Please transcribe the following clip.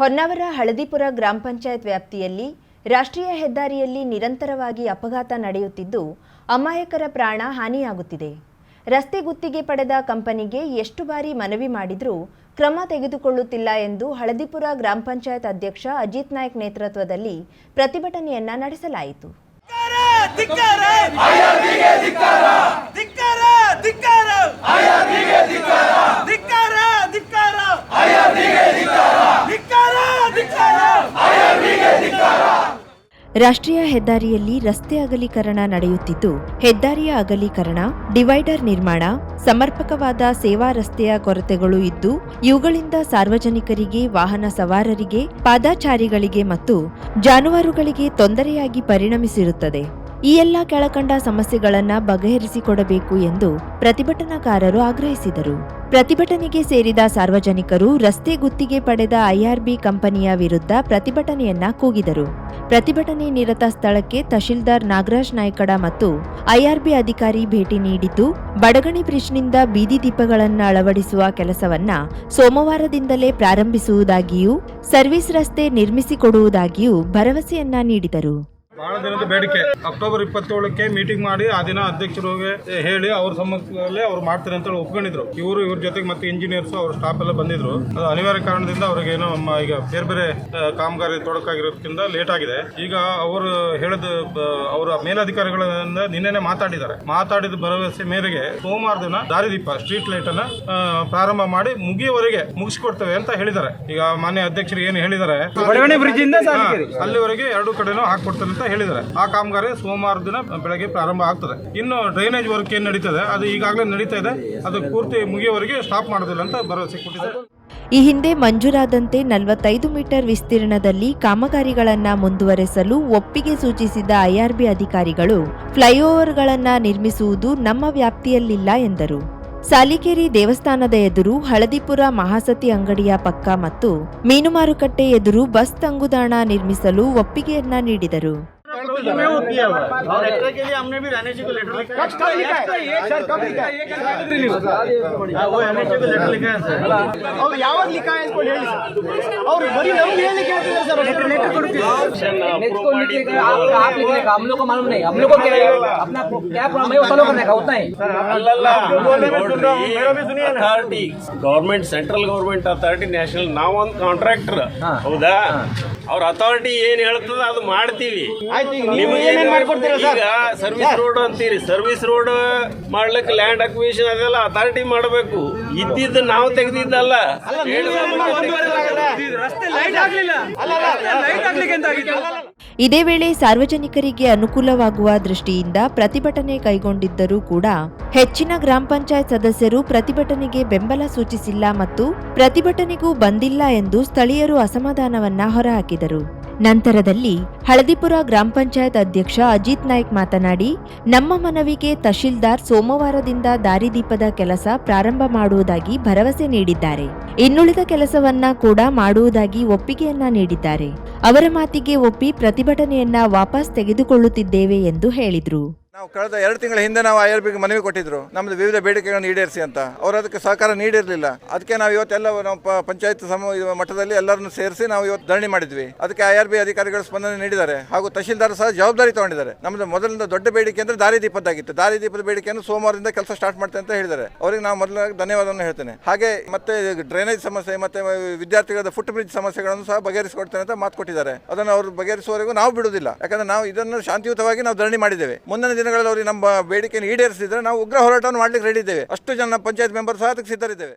ಹೊನ್ನಾವರ ಹಳದಿಪುರ ಗ್ರಾಮ ಪಂಚಾಯತ್ ವ್ಯಾಪ್ತಿಯಲ್ಲಿ ರಾಷ್ಟ್ರೀಯ ಹೆದ್ದಾರಿಯಲ್ಲಿ ನಿರಂತರವಾಗಿ ಅಪಘಾತ ನಡೆಯುತ್ತಿದ್ದು, ಅಮಾಯಕರ ಪ್ರಾಣ ಹಾನಿಯಾಗುತ್ತಿದೆ. ರಸ್ತೆ ಗುತ್ತಿಗೆ ಪಡೆದ ಕಂಪನಿಗೆ ಎಷ್ಟು ಬಾರಿ ಮನವಿ ಮಾಡಿದರೂ ಕ್ರಮ ತೆಗೆದುಕೊಳ್ಳುತ್ತಿಲ್ಲ ಎಂದು ಹಳದಿಪುರ ಗ್ರಾಮ ಪಂಚಾಯತ್ ಅಧ್ಯಕ್ಷ ಅಜಿತ್ ನಾಯ್ಕ್ ನೇತೃತ್ವದಲ್ಲಿ ಪ್ರತಿಭಟನೆಯನ್ನ ನಡೆಸಲಾಯಿತು. ರಾಷ್ಟ್ರೀಯ ಹೆದ್ದಾರಿಯಲ್ಲಿ ರಸ್ತೆ ಅಗಲೀಕರಣ ನಡೆಯುತ್ತಿದ್ದು, ಹೆದ್ದಾರಿಯ ಅಗಲೀಕರಣ, ಡಿವೈಡರ್ ನಿರ್ಮಾಣ, ಸಮರ್ಪಕವಾದ ಸೇವಾ ರಸ್ತೆಯ ಕೊರತೆಗಳು ಇದ್ದು, ಇವುಗಳಿಂದ ಸಾರ್ವಜನಿಕರಿಗೆ, ವಾಹನ ಸವಾರರಿಗೆ, ಪಾದಾಚಾರಿಗಳಿಗೆ ಮತ್ತು ಜಾನುವಾರುಗಳಿಗೆ ತೊಂದರೆಯಾಗಿ ಪರಿಣಮಿಸಿರುತ್ತದೆ. ಈ ಎಲ್ಲ ಕೆಳಕಂಡ ಸಮಸ್ಯೆಗಳನ್ನು ಬಗೆಹರಿಸಿಕೊಡಬೇಕು ಎಂದು ಪ್ರತಿಭಟನಾಕಾರರು ಆಗ್ರಹಿಸಿದರು. ಪ್ರತಿಭಟನೆಗೆ ಸೇರಿದ ಸಾರ್ವಜನಿಕರು ರಸ್ತೆ ಗುತ್ತಿಗೆ ಪಡೆದ ಐಆರ್ಬಿ ಕಂಪನಿಯ ವಿರುದ್ಧ ಪ್ರತಿಭಟನೆಯನ್ನ ಕೂಗಿದರು. ಪ್ರತಿಭಟನೆ ನಿರತ ಸ್ಥಳಕ್ಕೆ ತಹಶೀಲ್ದಾರ್ ನಾಗರಾಜ್ ನಾಯ್ಕಡ ಮತ್ತು ಐಆರ್ಬಿ ಅಧಿಕಾರಿ ಭೇಟಿ ನೀಡಿದ್ದು, ಬಡಗಣಿ ಬ್ರಿಡ್ಜ್ನಿಂದ ಬೀದಿ ದೀಪಗಳನ್ನು ಅಳವಡಿಸುವ ಕೆಲಸವನ್ನ ಸೋಮವಾರದಿಂದಲೇ ಪ್ರಾರಂಭಿಸುವುದಾಗಿಯೂ, ಸರ್ವಿಸ್ ರಸ್ತೆ ನಿರ್ಮಿಸಿಕೊಡುವುದಾಗಿಯೂ ಭರವಸೆಯನ್ನ ನೀಡಿದರು. ಬಹಳ ದಿನದ ಬೇಡಿಕೆ. ಅಕ್ಟೋಬರ್ ಇಪ್ಪತ್ತೇಳಕ್ಕೆ ಮೀಟಿಂಗ್ ಮಾಡಿ ಆ ದಿನ ಅಧ್ಯಕ್ಷರು ಹೇಳಿ ಅವ್ರ ಸಂಬಂಧದಲ್ಲಿ ಅವ್ರು ಮಾಡ್ತಾರೆ ಅಂತ ಹೇಳಿ ಒಪ್ಕೊಂಡಿದ್ರು. ಇವರು ಇವ್ರ ಜೊತೆಗೆ ಮತ್ತೆ ಇಂಜಿನಿಯರ್ಸ್ ಅವ್ರ ಸ್ಟಾಫ್ ಎಲ್ಲ ಬಂದಿದ್ರು. ಅದು ಅನಿವಾರ್ಯ ಕಾರಣದಿಂದ ಅವ್ರಿಗೆ ಏನೋ ನಮ್ಮ ಈಗ ಬೇರೆ ಬೇರೆ ಕಾಮಗಾರಿ ತೊಡಕಾಗಿರೋದ್ರಿಂದ ಲೇಟ್ ಆಗಿದೆ. ಈಗ ಅವರು ಹೇಳಿದ ಅವರ ಮೇಲಧಿಕಾರಿಗಳಿಂದ ನಿನ್ನೆನೆ ಮಾತಾಡಿದ್ದಾರೆ. ಮಾತಾಡಿದ ಭರವಸೆ ಮೇರೆಗೆ ಸೋಮವಾರ ದಿನ ದಾರಿದೀಪ ಸ್ಟ್ರೀಟ್ ಲೈಟ್ ಅನ್ನ ಪ್ರಾರಂಭ ಮಾಡಿ ಮುಗಿಯವರೆಗೆ ಮುಗಿಸ್ಕೊಡ್ತೇವೆ ಅಂತ ಹೇಳಿದ್ದಾರೆ. ಈಗ ಮಾನ್ಯ ಅಧ್ಯಕ್ಷರು ಏನು ಹೇಳಿದ್ದಾರೆ? ಬ್ರಿಡ್ಜ್ ಇಂದ ಹಾ, ಅಲ್ಲಿವರೆಗೆ ಎರಡು ಕಡೆನೂ ಹಾಕೊಡ್ತಾರೆ ಅಂತ ಹೇಳಿದ್ದಾರೆ. ಆ ಕಾಮಗಾರಿ ಸೋಮವಾರ ದಿನ ಬೆಳಗ್ಗೆ ಪ್ರಾರಂಭ ಆಗ್ತದೆ. ಇನ್ನು ಡ್ರೈನೇಜ್ ವರ್ಕ್ ಏನ್ ನಡೀತದೆ, ಅದು ಈಗಾಗಲೇ ನಡೀತಾ ಇದೆ. ಅದು ಪೂರ್ತಿ ಮುಗಿಯುವವರೆಗೆ ಸ್ಟಾಪ್ ಮಾಡೋದಿಲ್ಲ ಅಂತ ಭರವಸೆ ಕೊಟ್ಟಿದ್ದಾರೆ. ಈ ಹಿಂದೆ ಮಂಜೂರಾದಂತೆ ನಲವತ್ತೈದು ಮೀಟರ್ ವಿಸ್ತೀರ್ಣದಲ್ಲಿ ಕಾಮಗಾರಿಗಳನ್ನ ಮುಂದುವರೆಸಲು ಒಪ್ಪಿಗೆ ಸೂಚಿಸಿದ ಐಆರ್ಬಿ ಅಧಿಕಾರಿಗಳು ಫ್ಲೈಓವರ್ಗಳನ್ನ ನಿರ್ಮಿಸುವುದು ನಮ್ಮ ವ್ಯಾಪ್ತಿಯಲ್ಲಿಲ್ಲ ಎಂದರು. ಸಾಲಿಕೇರಿ ದೇವಸ್ಥಾನದ ಎದುರು ಹಳದಿಪುರ ಮಹಾಸತಿ ಅಂಗಡಿಯ ಪಕ್ಕ ಮತ್ತು ಮೀನು ಮಾರುಕಟ್ಟೆ ಎದುರು ಬಸ್ ತಂಗುದಾಣ ನಿರ್ಮಿಸಲು ಒಪ್ಪಿಗೆಯನ್ನ ನೀಡಿದರು. और एक्स्ट्रा के लिए हमने भी रहने को लेटर लिखा है हाँ, वो रहने को लेटर लिखा है सर ಅವ್ರು ಯಾವಾಗ ಲಿಖಾ है इसको ಹೇಳಿ ಸರ್ ಅವ್ರು ಬರೀ ನಮ್ಗೆ ಹೇಳಿ ಕೇಳ್ತಿದ್ದಾರೆ ಸರ್ ಲೆಟರ್ ಲೆಟರ್ ಕೊಡ್ತೀವಿ नेक्स्ट को लिखने का आप आप लिखने का हम लोग को मालूम नहीं हम लोग को क्या है अपना क्या प्रॉब्लम है वो फॉलो करने का उतना ही authority government central government authority national ನಾವೊಂದು ಕಾಂಟ್ರಾಕ್ಟರ್ ಹೌದಾ ಅವ್ರ ಅಥಾರಿಟಿ ಏನ್ ಹೇಳ್ತದ ಅದು ಮಾಡ್ತೀವಿ ಆಯ್ತು ಈಗ ನೀವು ನಿಮ್ಗೆ ಏನೇನ್ ಮಾಡ್ಕೊಡ್ತೀರಾ ಸರ್? ಸರ್ವಿಸ್ ರೋಡ್ ಅಂತೀರಿ. ಸರ್ವಿಸ್ ರೋಡ್ ಮಾಡ್ಲಿಕ್ಕೆ ಲ್ಯಾಂಡ್ ಅಕ್ವಿಷನ್ ಅದೆಲ್ಲ ಅಥಾರಿಟಿ ಮಾಡಬೇಕು. ಇದ್ದಿದ್ದು ನಾವು ತೆಗೆದಿದ್ದಲ್ಲ. ರಸ್ತೆ ಲೈಟ್ ಆಗ್ಲಿಲ್ಲ. ಅಲ್ಲ ಲೈಟ್ ಆಗ್ಲಿಕ್ಕೆ ಅಂತ ಆಗಿತ್ತು? ಇದೇ ವೇಳೆ ಸಾರ್ವಜನಿಕರಿಗೆ ಅನುಕೂಲವಾಗುವ ದೃಷ್ಟಿಯಿಂದ ಪ್ರತಿಭಟನೆ ಕೈಗೊಂಡಿದ್ದರೂ ಕೂಡ ಹೆಚ್ಚಿನ ಗ್ರಾಮ ಪಂಚಾಯತ್ ಸದಸ್ಯರು ಪ್ರತಿಭಟನೆಗೆ ಬೆಂಬಲ ಸೂಚಿಸಿಲ್ಲ ಮತ್ತು ಪ್ರತಿಭಟನೆಗೂ ಬಂದಿಲ್ಲ ಎಂದು ಸ್ಥಳೀಯರು ಅಸಮಾಧಾನವನ್ನ ಹೊರಹಾಕಿದರು. ನಂತರದಲ್ಲಿ ಹಳದಿಪುರ ಗ್ರಾಮ ಪಂಚಾಯತ್ ಅಧ್ಯಕ್ಷ ಅಜಿತ್ ನಾಯ್ಕ್ ಮಾತನಾಡಿ, ನಮ್ಮ ಮನವಿಗೆ ತಹಶೀಲ್ದಾರ್ ಸೋಮವಾರದಿಂದ ದಾರಿದೀಪದ ಕೆಲಸ ಪ್ರಾರಂಭ ಮಾಡುವುದಾಗಿ ಭರವಸೆ ನೀಡಿದ್ದಾರೆ. ಇನ್ನುಳಿದ ಕೆಲಸವನ್ನ ಕೂಡ ಮಾಡುವುದಾಗಿ ಒಪ್ಪಿಗೆಯನ್ನ ನೀಡಿದ್ದಾರೆ. ಅವರ ಮಾತಿಗೆ ಒಪ್ಪಿ ಪ್ರತಿಭಟನೆಯನ್ನ ವಾಪಸ್ ತೆಗೆದುಕೊಳ್ಳುತ್ತಿದ್ದೇವೆ ಎಂದು ಹೇಳಿದ್ರು. ನಾವು ಕಳೆದ ಎರಡು ತಿಂಗಳ ಹಿಂದೆ ನಾವು ಐ ಆರ್ ಬಿಗೆ ಮನವಿ ಕೊಟ್ಟಿದ್ರು. ನಮ್ದು ವಿವಿಧ ಬೇಡಿಕೆಗಳನ್ನು ಈಡೇರಿಸಿ ಅಂತ. ಅವರು ಅದಕ್ಕೆ ಸಹಕಾರ ನೀಡಿರಲಿಲ್ಲ. ಅದಕ್ಕೆ ನಾವು ಇವತ್ತೆಲ್ಲ ನಾವು ಪಂಚಾಯತ್ ಸಮ ಮಟ್ಟದಲ್ಲಿ ಎಲ್ಲರನ್ನು ಸೇರಿಸಿ ನಾವು ಇವತ್ತು ಧರಣಿ ಮಾಡಿದ್ವಿ. ಅದಕ್ಕೆ ಐ ಆರ್ ಬಿ ಅಧಿಕಾರಿಗಳು ಸ್ಪಂದನೆ ನೀಡಿದ್ದಾರೆ. ಹಾಗೂ ತಹಶೀಲ್ದಾರ್ ಸಹ ಜವಾಬ್ದಾರಿ ತಗೊಂಡಿದ್ದಾರೆ. ನಮ್ದು ಮೊದಲಿಂದ ದೊಡ್ಡ ಬೇಡಿಕೆ ಅಂದ್ರೆ ದಾರಿ ದೀಪದ ಬೇಡಿಕೆಯನ್ನು ಸೋಮವಾರದಿಂದ ಕೆಲಸ ಸ್ಟಾರ್ಟ್ ಮಾಡ್ತೇನೆ ಅಂತ ಹೇಳಿದ್ದಾರೆ. ಅವರಿಗೆ ನಾವು ಮೊದಲ ಧನ್ಯವಾದವನ್ನು ಹೇಳ್ತೇನೆ. ಹಾಗೆ ಮತ್ತೆ ಡ್ರೈನೇಜ್ ಸಮಸ್ಯೆ, ಮತ್ತೆ ವಿದ್ಯಾರ್ಥಿಗಳ ಫುಟ್ ಬ್ರಿಡ್ಜ್ ಸಮಸ್ಯೆಗಳನ್ನು ಸಹ ಬಗೆಹರಿಸಿಕೊಡ್ತೇನೆ ಅಂತ ಮಾತು ಕೊಟ್ಟಿದ್ದಾರೆ. ಅದನ್ನು ಅವರು ಬಗೆಹರಿಸುವವರೆಗೂ ನಾವು ಬಿಡುವುದಿಲ್ಲ. ಯಾಕಂದ್ರೆ ನಾವು ಇದನ್ನು ಶಾಂತಿಯುತವಾಗಿ ನಾವು ಧರಣಿ ಮಾಡಿದ್ದೇವೆ. ಮುಂದಿನ ದಿನಗಳಲ್ಲಿ ನಮ್ಮ ಬೇಡಿಕೆಯನ್ನು ಈಡೇರಿಸಿದ್ರೆ ನಾವು ಉಗ್ರ ಹೋರಾಟವನ್ನು ಮಾಡ್ಲಿಕ್ಕೆ ರೆಡಿ ಇದ್ದೇವೆ. ಅಷ್ಟು ಜನ ಪಂಚಾಯತ್ ಮೆಂಬರ್ ಸಹ ಅದಕ್ಕೆ ಸಿದ್ಧರಿದ್ದೇವೆ.